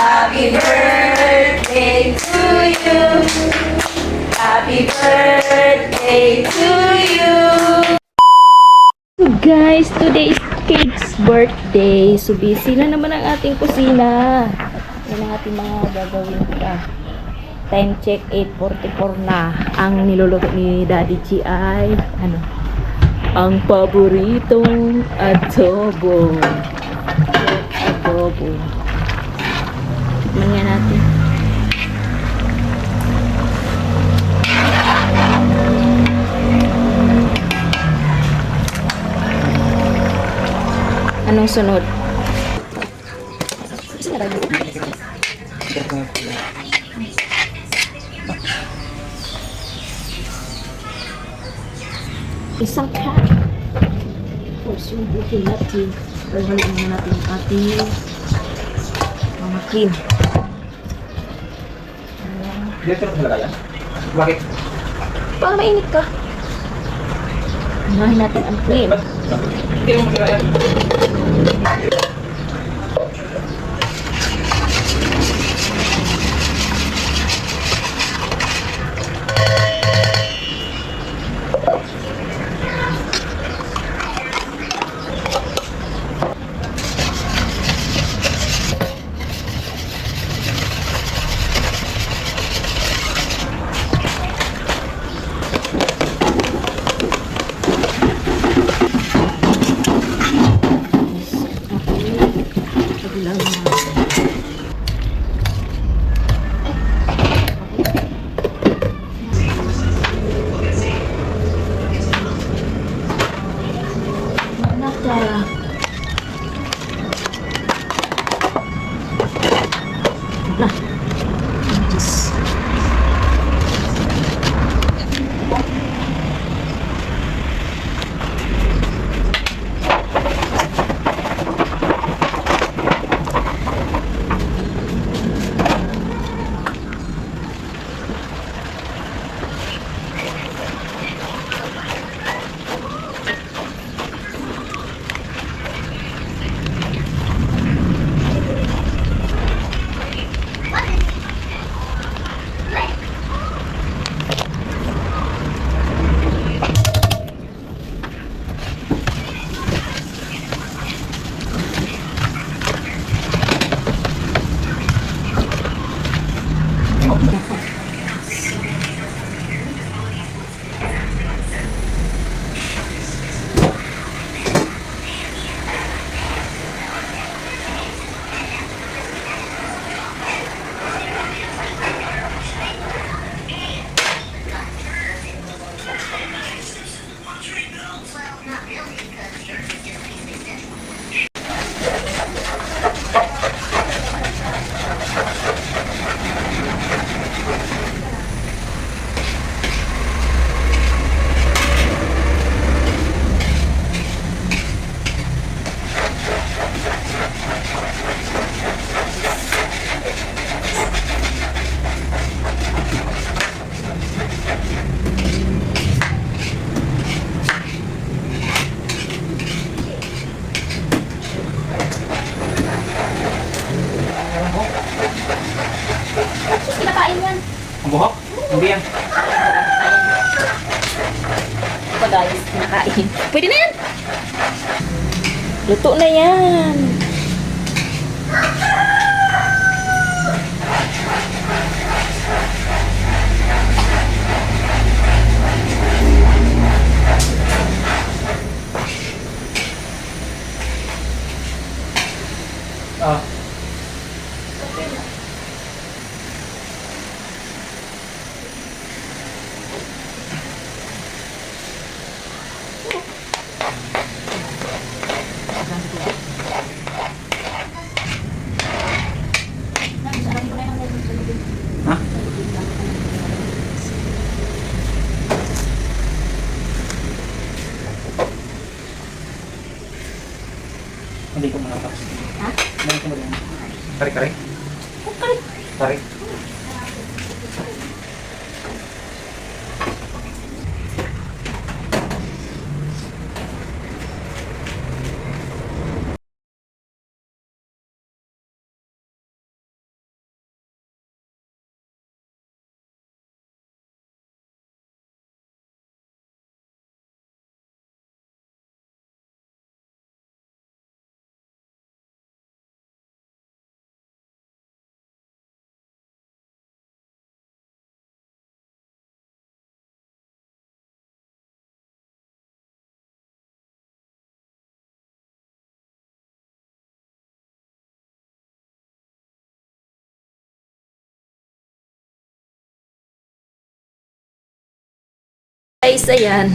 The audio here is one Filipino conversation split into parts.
Happy birthday to you. Happy birthday to you. So guys, today is Kate's birthday. So busy na naman ang ating kusina. Yan ang ating mga gagawin pa. Time check 8.44 na. Ang niluluto ni Daddy G ano? Ang paboritong adobo. Adobo. Tikman nga natin. Anong sunod? Isang cat. Tapos yung bukin natin. Paghalin na natin ating mga cream. Dito na talaga yan? Bakit? Para mainit ka. Unahin natin ang cream. Hindi mo talaga yan. Luto na yan. Guys, ayan.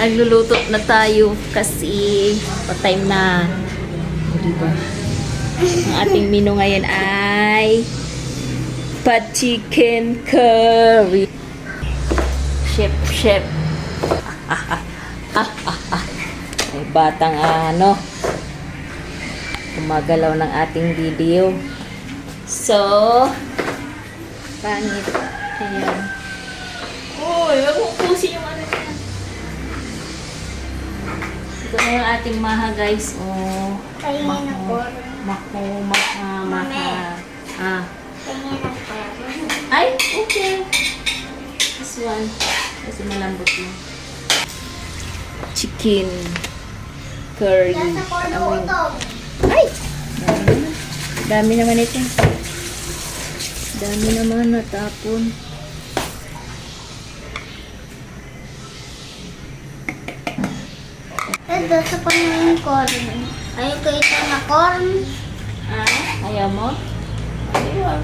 Nagluluto na tayo kasi pa-time na. O, diba? Ang ating menu ngayon ay pad chicken curry. Chef, chef. Ay, batang ano. Gumagalaw ng ating video. So, pangit. Ayan. Uy, wag mo pusin yung ano niya. Ito na yung ating maha, guys. Oh. Tingin ako. Mako, maha, maha. Ah. Tingin ako. Ay, okay. This one. Kasi malambot yun. Chicken. Curry. Amoy. ito. Ay! Dami naman. Dami naman ito. Dami naman natapon. Ito sa yung corn. Ayun ko ito na corn. Ah, ayaw mo? Ayaw.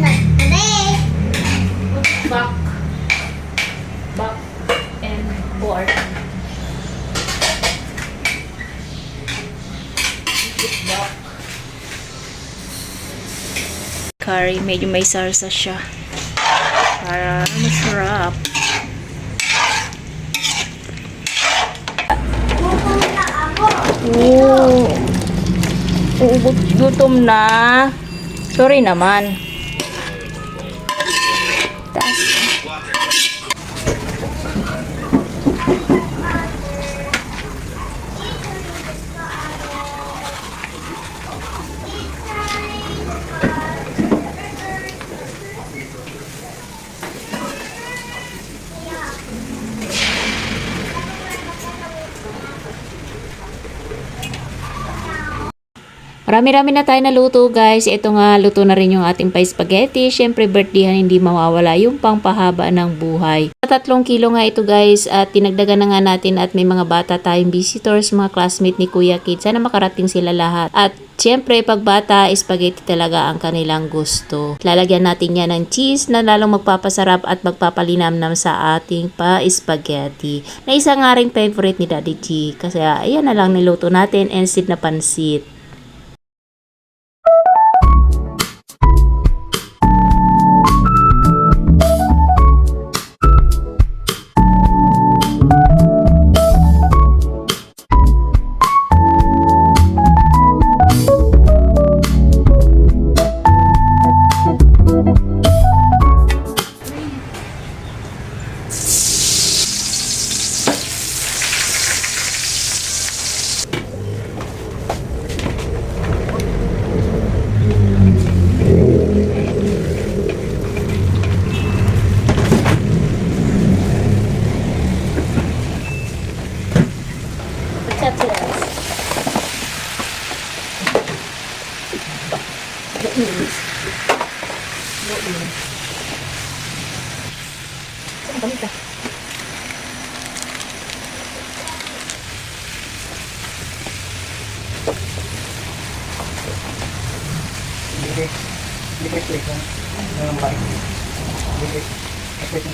Nagtali. Back. Back and forth. Curry, medyo may sarsa siya. Para masarap. Pupunta ako. Oo. Oo, gutom na. Sorry naman. Marami-rami na tayo naluto guys. Ito nga, luto na rin yung ating pa spaghetti. Siyempre, birthdayhan hindi mawawala yung pangpahaba ng buhay. Tatlong kilo nga ito guys at tinagdagan na nga natin at may mga bata tayong visitors, mga classmate ni Kuya Kid. Sana makarating sila lahat. At Siyempre, pag bata, spaghetti talaga ang kanilang gusto. Lalagyan natin yan ng cheese na lalong magpapasarap at magpapalinamnam sa ating pa-spaghetti. Na isa nga rin favorite ni Daddy G. Kasi ayan na lang niluto natin and seed na pansit.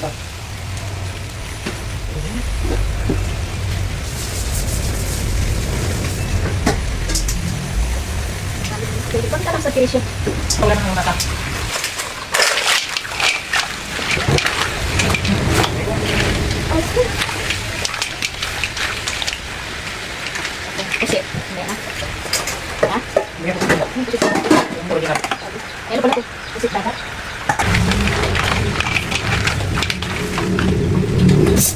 mantap Kalipan ka lang sa kesyo. Wala Oke, mata. Kasi, hindi na. Ha? Hindi na ko naman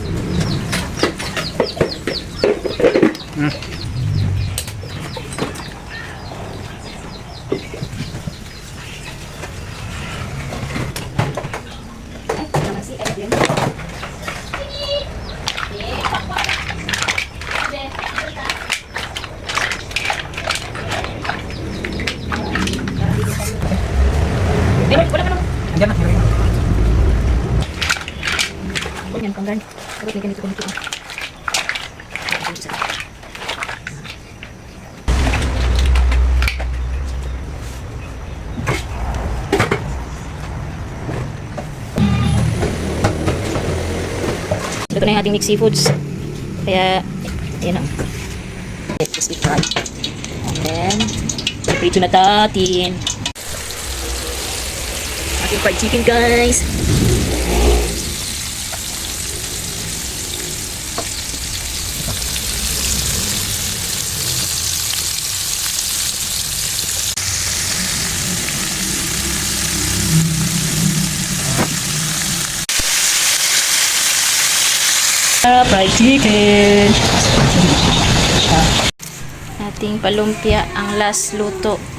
si Edwin. Lagyan ganito, ganito. Ito na yung ating mixed seafoods. Kaya, yun ang. Let's deep fry. And then, prito na natin. Ating fried chicken, guys. Fried chicken. Ating palumpia ang last luto.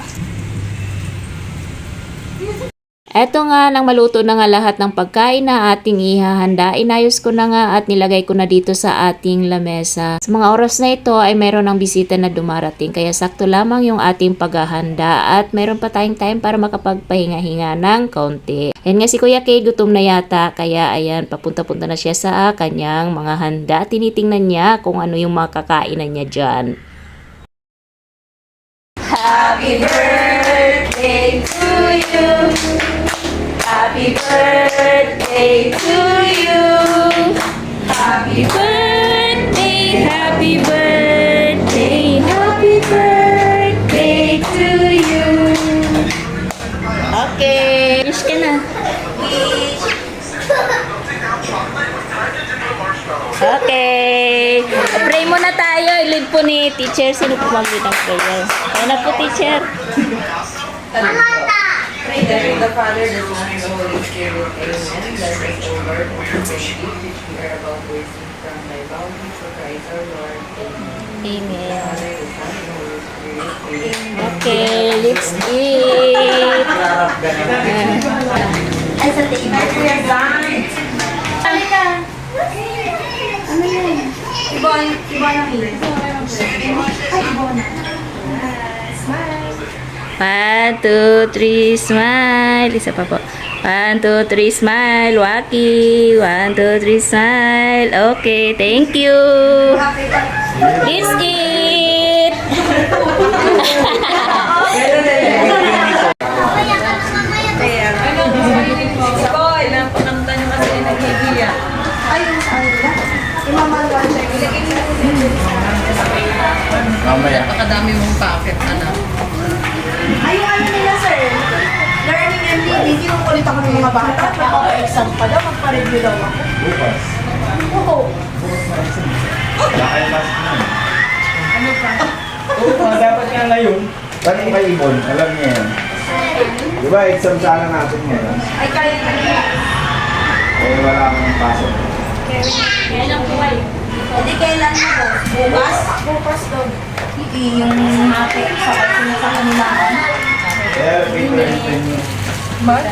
Eto nga, nang maluto na nga lahat ng pagkain na ating ihahanda, inayos ko na nga at nilagay ko na dito sa ating lamesa. Sa mga oras na ito ay meron ng bisita na dumarating, kaya sakto lamang yung ating paghahanda at meron pa tayong time para makapagpahinga-hinga ng kaunti. Yan nga si Kuya Kay, gutom na yata, kaya ayan, papunta-punta na siya sa kanyang mga handa. Tinitingnan niya kung ano yung mga kakainan niya dyan. Happy birthday to you. Happy birthday to you. Happy birthday, happy birthday, happy birthday to you. Okay. Wish ka na. Okay. Pray muna tayo. I-lead po ni teacher. Sino po mag-lead ng prayer? Kaya na po, teacher. Pray that in the Father, the Son, and the Holy Spirit. Amen. Bless us, O Lord, and the which we are about to receive from thy bounty for Christ our Lord. Amen. Amen. Father, the Son, and the Holy Spirit. Amen. Okay, let's eat. Ay, sa tingin. Ay, kuya Zan. Halika. Ano yun? Ibon. Ibon ang ilan. Ay, ibon. Smile. One, two, three, smile. Isa pa po. One, two, three, smile. Waki. One, two, three, smile. Okay, thank you. Kasi naghihiya. Mamaya. Napakadami mong packet, anak. Leading. Kinukulit ako ng mga bata. Magpapa-exam pa daw. Magpa-review daw ako. Bukas. Oo. Bakit mas na? Ano pa? Oo, dapat nga ngayon. Pati kay Ibon, alam niya yan. Di ba, exam sana natin ngayon. Ay, kaya na nila. Eh, wala akong pasok. Hindi kailan mo po? Bukas? Bukas daw. Hindi yung ate sa kasi sa kanila. Kaya, paper and mới